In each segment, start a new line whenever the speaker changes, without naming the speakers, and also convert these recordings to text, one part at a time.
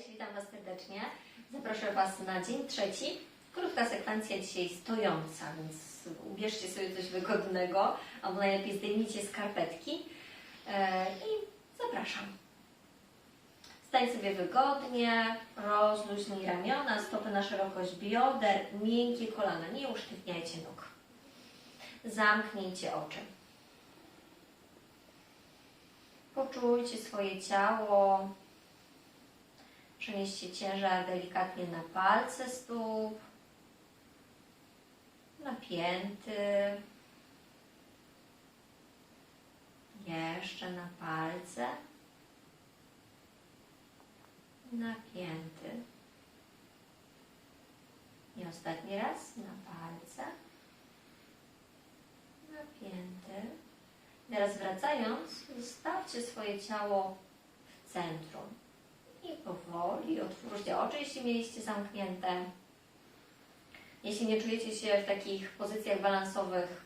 Cześć, witam Was serdecznie. Zapraszam Was na dzień trzeci. Krótka sekwencja dzisiaj stojąca, więc ubierzcie sobie coś wygodnego, albo najlepiej zdejmijcie skarpetki e, i zapraszam. Stań sobie wygodnie, rozluźnij ramiona, stopy na szerokość bioder, miękkie kolana, nie usztywniajcie nóg. Zamknijcie oczy. Poczujcie swoje ciało, Przenieście ciężar delikatnie na palce stóp, na pięty, jeszcze na palce, na pięty. I ostatni raz na palce, na pięty. Teraz wracając, zostawcie swoje ciało w centrum. I powoli otwórzcie oczy, jeśli mieliście zamknięte. Jeśli nie czujecie się w takich pozycjach balansowych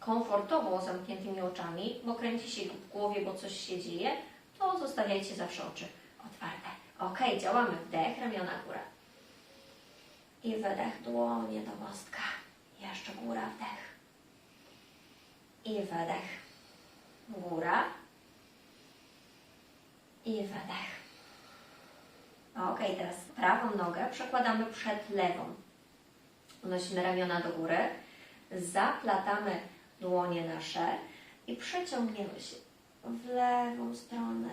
komfortowo zamkniętymi oczami, bo kręci się w głowie, bo coś się dzieje, to zostawiajcie zawsze oczy otwarte. Ok, działamy. Wdech, ramiona góra. I wydech, dłonie do mostka. Jeszcze góra, wdech. I wydech. Góra. I wydech. Ok, teraz prawą nogę przekładamy przed lewą. Unosimy ramiona do góry, zaplatamy dłonie nasze i przeciągniemy się w lewą stronę,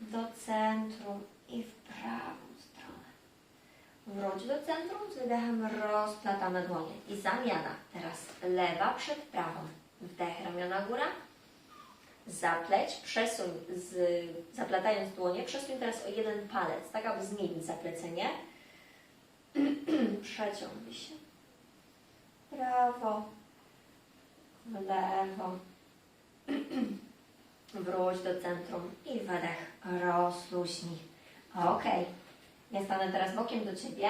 do centrum i w prawą stronę. Wróć do centrum, z wydechem rozplatamy dłonie. I zamiana. Teraz lewa przed prawą. Wdech, ramiona góra. Zapleć, przesuń, z, zaplatając dłonie, przesuń teraz o jeden palec, tak aby zmienić zaplecenie. Przeciągnij się. Prawo, lewo. Wróć do centrum i wydech. Rozluźnij. Ok. Ja stanę teraz bokiem do Ciebie.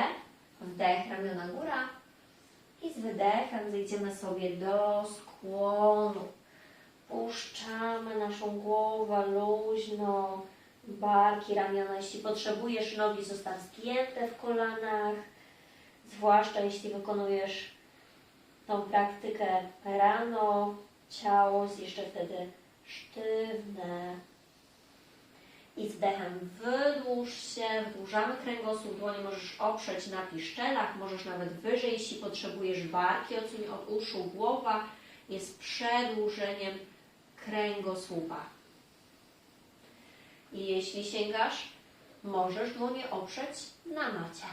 Wdech, ramiona góra. I z wydechem zejdziemy sobie do skłonu. Puszczamy naszą głowę luźno, barki, ramiona. Jeśli potrzebujesz, nogi zostaw zgięte w kolanach, zwłaszcza jeśli wykonujesz tą praktykę rano, ciało jest jeszcze wtedy sztywne. I z wdechem wydłuż się, wydłużamy kręgosłup, dłonie możesz oprzeć na piszczelach, możesz nawet wyżej, jeśli potrzebujesz barki, odsuń od uszu, głowa jest przedłużeniem kręgosłupa. I jeśli sięgasz, możesz dłonie oprzeć na macie.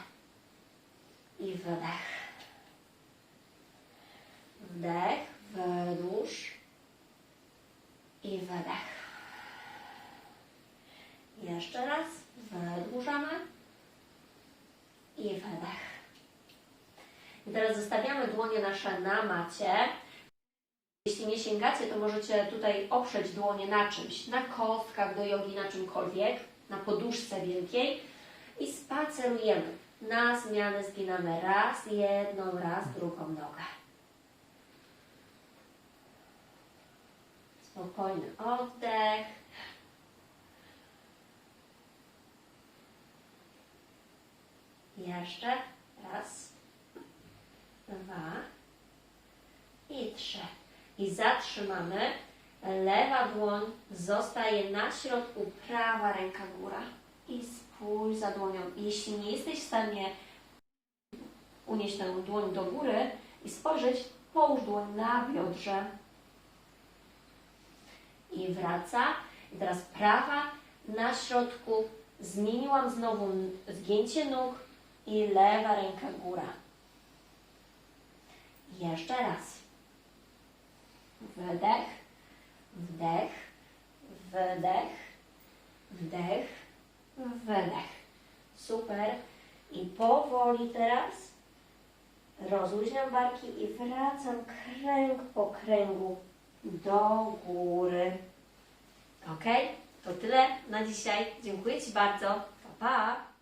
I wydech. Wdech, wydłuż i wydech. Jeszcze raz, wydłużamy i wydech. I teraz zostawiamy dłonie nasze na macie. Jeśli nie sięgacie, to możecie tutaj oprzeć dłonie na czymś, na kostkach do jogi, na czymkolwiek, na poduszce wielkiej i spacerujemy. Na zmianę zginamy raz jedną, raz drugą nogę. Spokojny oddech. Jeszcze raz, dwa i trzy. I zatrzymamy. Lewa dłoń zostaje na środku, prawa ręka góra. I spójrz za dłonią. Jeśli nie jesteś w stanie unieść tę dłoń do góry i spojrzeć, połóż dłoń na biodrze. I wraca. I teraz prawa na środku. Zmieniłam znowu zgięcie nóg i lewa ręka góra. Jeszcze raz. Wydech, wdech, wydech, wdech, wydech. Super. I powoli teraz rozluźniam barki i wracam kręg po kręgu do góry. Ok? To tyle na dzisiaj. Dziękuję Ci bardzo. Pa, pa!